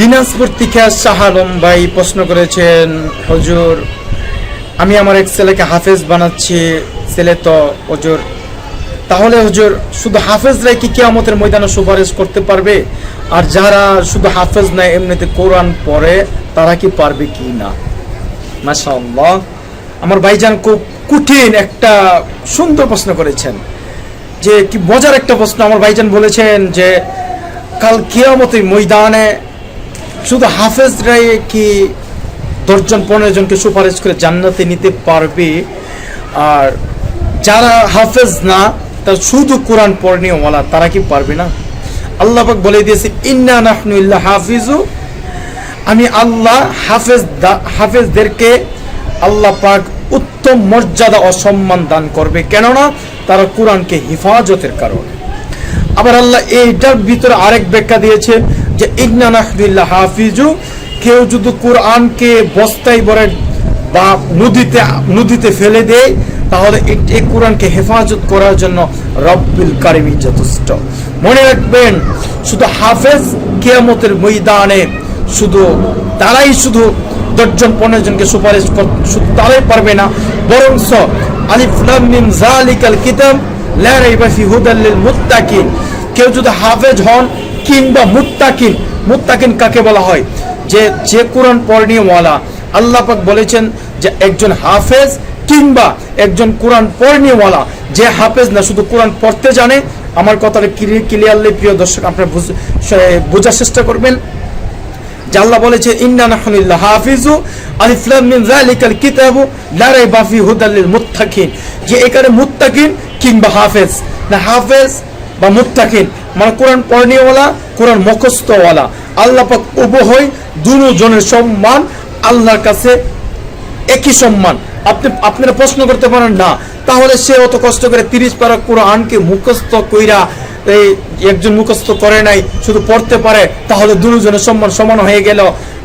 দিনাজপুর থেকে শাহ আলম ভাই প্রশ্ন করেছেন, হজুর, আমি আমার এক ছেলেকে হাফেজ বানাচ্ছি, ছেলে তো হজুর, তাহলে হজুর, শুধু হাফেজরাই কি কিয়ামতের ময়দানে সুপারিশ করতে পারবে? আর যারা শুধু হাফেজ নাই, এমনিতে কোরআন পড়ে, তারা কি পারবে কি না? মাশাআল্লাহ। আমার ভাইজান খুব কঠিন একটা সুন্দর প্রশ্ন করেছেন। যে কি মজার একটা প্রশ্ন আমার ভাইজান বলেছেন যে, কাল কিয়ামতের ময়দানে শুধু হাফেজরাই কি দশজন, পনেরো জনকে সুপারিশ করে জান্নাতে নিতে পারবে? আর যারা হাফেজ না, তার শুধু কোরআন পড়নিওয়ালা তারা কি পারবে না? আল্লাহবাক বলে দিয়েছে, ইন্না নাহনু ইল্লা হাফিজু। আমি আল্লাহ, হাফেজ হাফেজদেরকে আল্লাহ পাক উত্তম মর্যাদা অসম্মান দান করবে। কেননা তারা কোরআনকে হেফাজতের কারণে। আবার আল্লাহ এইটার ভিতরে আরেক ব্যাখ্যা দিয়েছে যে, ইন্না নাহদুল্লাহ হাফিজু কেউ যদি কোরআনকে বস্তায় ভরে বা নদীতে নদীতে ফেলে দেয়, তাহলে এই- কোরআনকে হেফাজত করার জন্য রব্বিল কারিমি যথেষ্ট। মনে রাখবেন, শুধু হাফেজ কেয়ামতের ময়দানে শুধু তারাই শুধু দশজন, পনেরো জনকে সুপারিশ তারাই পারবে না বরং আলিফলাম জালিকাল কিতাব লা রাইবা ফি হুদাল লিল মুত্তাকিন। কেউ যদি হাফেজ হন কিংবা মুত্তাকিন মুত্তাকিন কাকে বলা হয়? যে যে কোরআন পড়নিওয়ালা আল্লাহ বলেছেন যে একজন হাফেজ কিংবা একজন কোরআন পড়নিওয়ালা যে হাফেজ না, শুধু কোরআন পড়তে জানে। আমার কথাটা ক্লিয়ারলি প্রিয় দর্শক, আপনারা বুঝ- বোঝার চেষ্টা করবেন। যে আল্লাহ বলেছে, ইন্না নাহনুল্লাহ হাফিজু, আলিফ লাম মিম যালিকাল কিতাবু, লা রাইবা ফি হুদাল লিল মুত্তাকিন। যে এখানে মুত্তাকিন কিংবা হাফেজ। না, হাফেজ বা মুত্তাকিন মানে কোরআন পড়নিওয়ালা, কোরআন মুখস্থওয়ালা। আল্লাহ পাক উভয় দুজনের সম্মান, আল্লাহর কাছে একই সম্মান। আপনি, আপনারা প্রশ্ন করতে পারেন, না। তাহলে সে অত কষ্ট করে তিরিশ পারা কোরআনকে মুখস্থ কইরা এই একজন মুখস্থ করে নাই, শুধু পড়তে পারে, তাহলে দুজনের সম্মান সমান হয়ে গেল।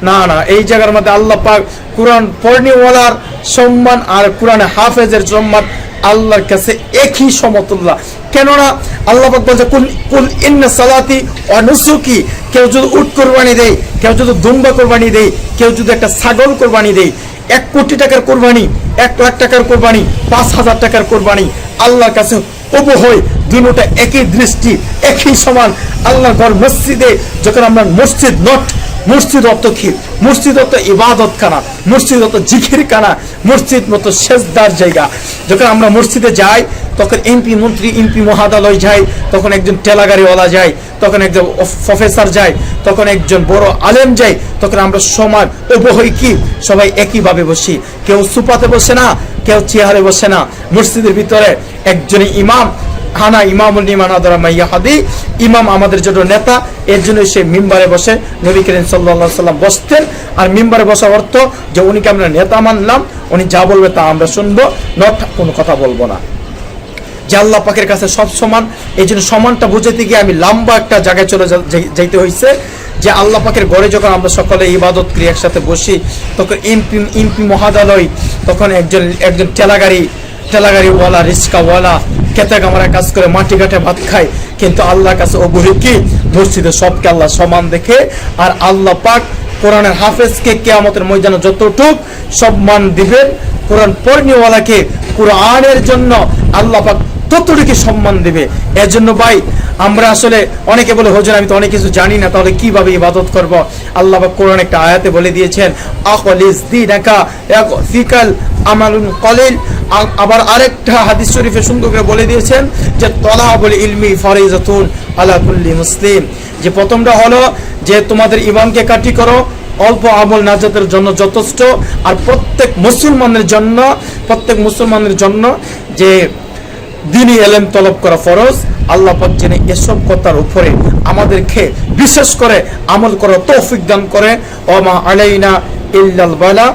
না না, এই জায়গার মধ্যে আল্লাহ পাক কোরআন পড়নিওয়ালার সম্মান আর কোরআনে হাফেজের সম্মান আল্লাহর কাছে একই সমতুল্য। কেননা আল্লাহ বলছে, কুল কুল ইন্না সালাতি ওয়া নুসুকি। কেউ যদি উট কোরবানি দেয়, কেউ যদি দুম্বা কোরবানি দেয়, কেউ যদি একটা ছাগল কোরবানি দেয়, এক কোটি টাকার কোরবানি, এক লাখ টাকার কোরবানি, পাঁচ হাজার টাকার কোরবানি, আল্লাহর কাছে উভয় দুটা একই দৃষ্টি, একই সমান। আল্লাহ ঘর মসজিদে, যখন আমরা মসজিদ নট মসজিদ অত কি মসজিদ অত ইবাদত খানা মসজিদ অত জিখির কানা, মসজিদ মতো শেষদার জায়গা। যখন আমরা মসজিদে যাই, তখন এমপি মন্ত্রী, এমপি মহাদালয় যায়, তখন একজন টেলাগাড়িওয়ালা যায়, তখন একজন প্রফেসর যায়, তখন একজন বড় আলেম যায়, তখন আমরা সমান উভয় কি? সবাই একইভাবে বসি। কেউ সুপাতে বসে না, কেউ চেয়ারে বসে না। মসজিদের ভিতরে একজনই ইমাম হানা ইমামুল ইমান হাদি, ইমাম আমাদের জন্য নেতা, এর জন্য সে মিম্বারে বসে নবী করিম সাল্লাহ সাল্লাম বসতেন। আর মিম্বারে বসা অর্থ যে উনিকে আমরা নেতা মানলাম, উনি যা বলবে তা আমরা শুনব নট কোনো কথা বলব না। যে আল্লাহ পাকের কাছে সব সমান, এই জন্য সমানটা বুঝাতে গিয়ে আমি লম্বা একটা জায়গায় চলে যাইতে হয়েছে যে আল্লাহ পাকের গড়ে যখন আমরা সকলে ইবাদত করি, একসাথে বসি, তখন এমপি এমপি মহাদালয়, তখন একজন একজন টেলাগাড়ি টেলাগাড়িওয়ালা রিক্সাওয়ালা খেতে কামারা কাজ করে মাটি ঘাটে ভাত খায়, কিন্তু আল্লাহর কাছে অবহি কি? ধর্ষিত সবকে আল্লাহ সমান দেখে, আর আল্লাহ পাক কোরআনের হাফেজকে কেয়ামতের ময়দানে যতটুক সম্মান দিবেন। কোরআন পড়নিওয়ালাকে কোরআনের জন্য আল্লাহ পাক ততটুকু সম্মান দেবে। এর জন্য ভাই, আমরা আসলে অনেকে বলে, হজুর, আমি তো অনেক কিছু জানি না, তাহলে কীভাবে ইবাদত করব? আল্লাহ পাক কোরআন একটা আয়াতে বলে দিয়েছেন আকলিস দিনাকা ফিকাল আমালুন কলিল। আবার আরেকটা হাদিস শরীফে সুন্দর করে বলে দিয়েছেন যে তলা বলে ইলমি ফরিজাতুন আলা মুসলিম। যে প্রথমটা হলো যে, তোমাদের ইমামকে কাটি করো, অল্প আমল নাজাতের জন্য যথেষ্ট। আর প্রত্যেক মুসলমানের জন্য, প্রত্যেক মুসলমানের জন্য যে দিনই এলেম তলব করা ফরজ। আল্লাহ পাক যেন এসব কথার উপরে আমাদেরকে বিশেষ করে আমল করার তৌফিক দান করে। ওমা আলাইনা ইল্লাল বালা।